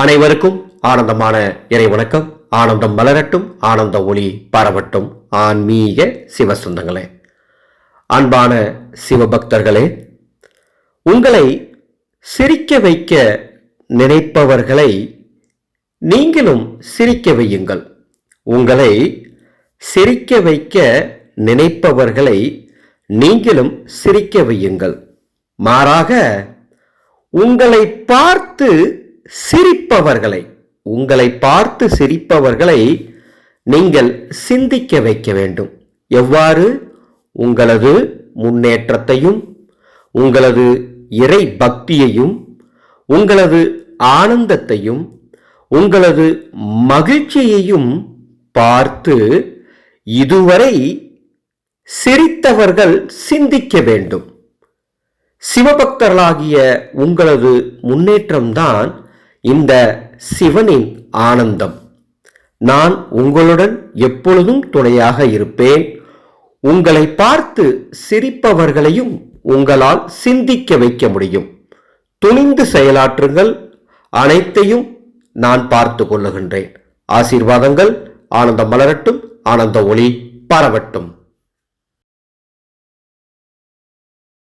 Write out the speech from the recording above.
அனைவருக்கும் ஆனந்தமான இறை வணக்கம். ஆனந்தம் மலரட்டும் ஆனந்த ஒளி பரவட்டும். ஆன்மீக சிவசுந்தங்களே. அன்பான சிவபக்தர்களே உங்களை சிரிக்க வைக்க நினைப்பவர்களை நீங்களும் சிரிக்க வையுங்கள். உங்களை சிரிக்க வைக்க நினைப்பவர்களை நீங்களும் சிரிக்க வையுங்கள். மாறாக உங்களை பார்த்து சிரிப்பவர்களை உங்களை பார்த்து சிரிப்பவர்களை நீங்கள் சிந்திக்க வைக்க வேண்டும். எவ்வாறு? உங்களது முன்னேற்றத்தையும் உங்களது இறை பக்தியையும் உங்களது ஆனந்தத்தையும் உங்களது மகிழ்ச்சியையும் பார்த்து இதுவரை சிரித்தவர்கள் சிந்திக்க வேண்டும். சிவபக்தர்களாகிய உங்களது முன்னேற்றம்தான் இந்த சிவனின் ஆனந்தம். நான் உங்களுடன் எப்பொழுதும் துணையாக இருப்பேன். உங்களை பார்த்து சிரிப்பவர்களையும் உங்களால் சிந்திக்க வைக்க முடியும். துணிந்து செயலாற்றுங்கள். அனைத்தையும் நான் பார்த்து கொள்ளுகின்றேன். ஆசீர்வாதங்கள் ஆனந்தம் மலரட்டும் ஆனந்த ஒளி பரவட்டும்.